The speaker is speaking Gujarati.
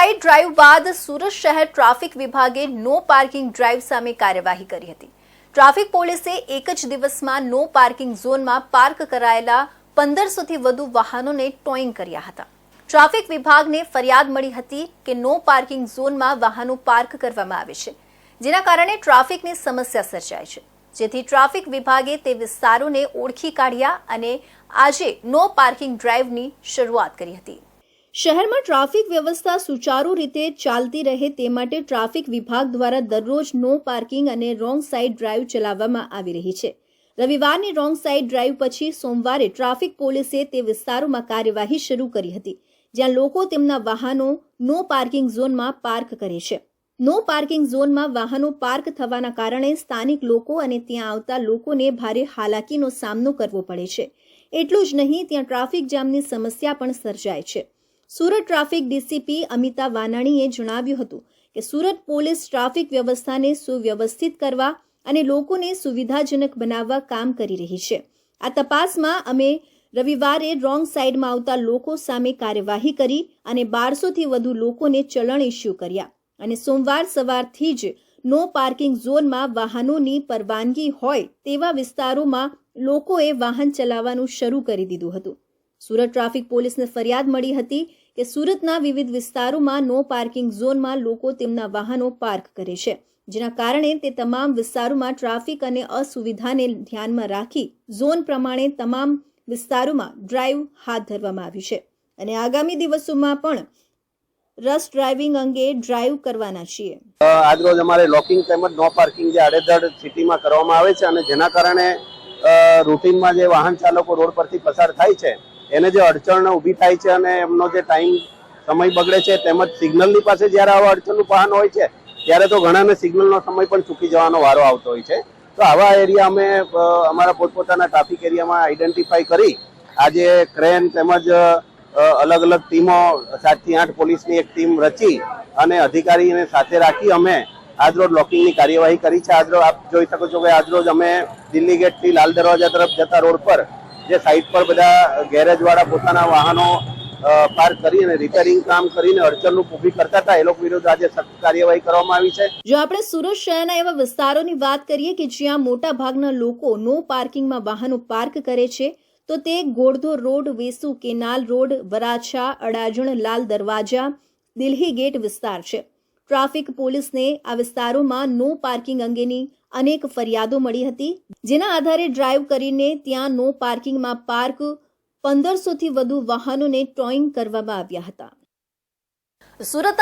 સાઇડ ડ્રાઈવ બાદ સુરત શહેર ટ્રાફિક વિભાગે નો પાર્કિંગ ડ્રાઈવ સામે કાર્યવાહી કરી હતી. ટ્રાફિક પોલીસે એક જ દિવસમાં નો પાર્કિંગ ઝોનમાં પાર્ક કરાયેલા પંદરસોથી વધુ વાહનોને ટોઈંગ કર્યા હતા. ટ્રાફિક વિભાગને ફરિયાદ મળી હતી કે નો પાર્કિંગ ઝોનમાં વાહનો પાર્ક કરવામાં આવે છે, જેના કારણે ટ્રાફિકની સમસ્યા સર્જાય છે. જેથી ટ્રાફિક વિભાગે તે વિસ્તારોને ઓળખી કાઢ્યા અને આજે નો પાર્કિંગ ડ્રાઈવની શરૂઆત કરી હતી. શહેરમાં ટ્રાફિક વ્યવસ્થા સુચારુ રીતે ચાલતી રહે તે માટે ટ્રાફિક વિભાગ દ્વારા દરરોજ નો પાર્કિંગ અને રોંગ સાઇડ ડ્રાઈવ ચલાવવામાં આવી રહી છે. રવિવારની રોંગ સાઇડ ડ્રાઈવ પછી સોમવારે ટ્રાફિક પોલીસે તે વિસ્તારોમાં કાર્યવાહી શરૂ કરી હતી, જ્યાં લોકો તેમના વાહનો નો પાર્કિંગ ઝોનમાં પાર્ક કરે છે. નો પાર્કિંગ ઝોનમાં વાહનો પાર્ક થવાના કારણે સ્થાનિક લોકો અને ત્યાં આવતા લોકોને ભારે હાલાકીનો સામનો કરવો પડે છે. એટલું જ નહીં, ત્યાં ટ્રાફિક જામની સમસ્યા પણ સર્જાય છે. સુરત ટ્રાફિક ડીસીપી અમિતા વાનાણીએ જણાવ્યું હતું કે સુરત પોલીસ ટ્રાફિક વ્યવસ્થાને સુવ્યવસ્થિત કરવા અને લોકોને સુવિધાજનક બનાવવા કામ કરી રહી છે. આ તપાસમાં અમે રવિવારે રોંગ સાઈડમાં આવતા લોકો સામે કાર્યવાહી કરી અને બારસોથી વધુ લોકોને ચલણ ઇસ્યુ કર્યા અને સોમવાર સવારથી જ નો પાર્કિંગ ઝોનમાં વાહનોની પરવાનગી હોય તેવા વિસ્તારોમાં લોકોએ વાહન ચલાવવાનું શરૂ કરી દીધું હતું. સુરત ટ્રાફિક પોલીસને ફરિયાદ મળી હતી કે સુરતના વિવિધ વિસ્તારોમાં નો પાર્કિંગ ઝોનમાં લોકો તેમના વાહનો પાર્ક કરે છે, જેના કારણે તે તમામ વિસ્તારોમાં ટ્રાફિક અને અસુવિધાને ધ્યાનમાં રાખી ઝોન પ્રમાણે તમામ વિસ્તારોમાં ડ્રાઈવ હાથ ધરવામાં આવી છે. અને આગામી દિવસોમાં પણ રસ ડ્રાઇવિંગ અંગે ડ્રાઈવ કરવાના છીએ. આજરોજ અમારે લોકિંગ તેમજ નો પાર્કિંગ જે આડેધડ સિટીમાં કરવામાં આવે છે અને જેના કારણે રૂટીનમાં જે વાહન ચાલકો રોડ પરથી પસાર થાય છે એને જે અડચણ ઊભી થાય છે અને એમનો જે ટાઈમ સમય બગડે છે તેમજ સિગ્નલની પાસે જ્યારે આવા અડચણનું વાહન હોય છે, ત્યારે તો ઘણાને સિગ્નલનો સમય પણ ચૂકી જવાનો વારો આવતો હોય છે. તો આવા એરિયા અમે અમારા પોતપોતાના ટ્રાફિક એરિયામાં આઈડેન્ટિફાઈ કરી, આજે ક્રેન તેમજ અલગ અલગ ટીમો સાતથી આઠ પોલીસની એક ટીમ રચી અને અધિકારીને સાથે રાખી અમે આજરોજ લોકિંગની કાર્યવાહી કરી છે. આજરોજ આપ જોઈ શકો છો કે આજરોજ અમે દિલ્હી ગેટથી લાલ દરવાજા તરફ જતા રોડ પર જે સાઈડ પર બધા ગેરેજ વાળા પોતાના વાહનો પાર્ક કરી અને રિપેરિંગ કામ કરીને અડચણનું ઊભી કરતા હતા, એ લોકો વિરુદ્ધ આજે સખત કાર્યવાહી કરવામાં આવી છે. જો આપણે સુરત શહેરના એવા વિસ્તારોની વાત કરીએ કે જ્યાં મોટા ભાગના લોકો નો પાર્કિંગમાં વાહનો પાર્ક કરે છે, તો તે ગોળધો road, Vesu canal road, Varachha, Adajan, Lal Darwaja, Delhi gate વિસ્તાર છે. ટ્રાફિક પોલીસને આ વિસ્તારોમાં નો પાર્કિંગ અંગેની અનેક ફરિયાદો મળી હતી. જેના આધારે ડ્રાઈવ કરીને ત્યાં નો પાર્કિંગમાં પાર્ક, પંદરસોથી વધુ વાહનોને ટોઈંગ કરવામાં આવ્યા હતા. સુરત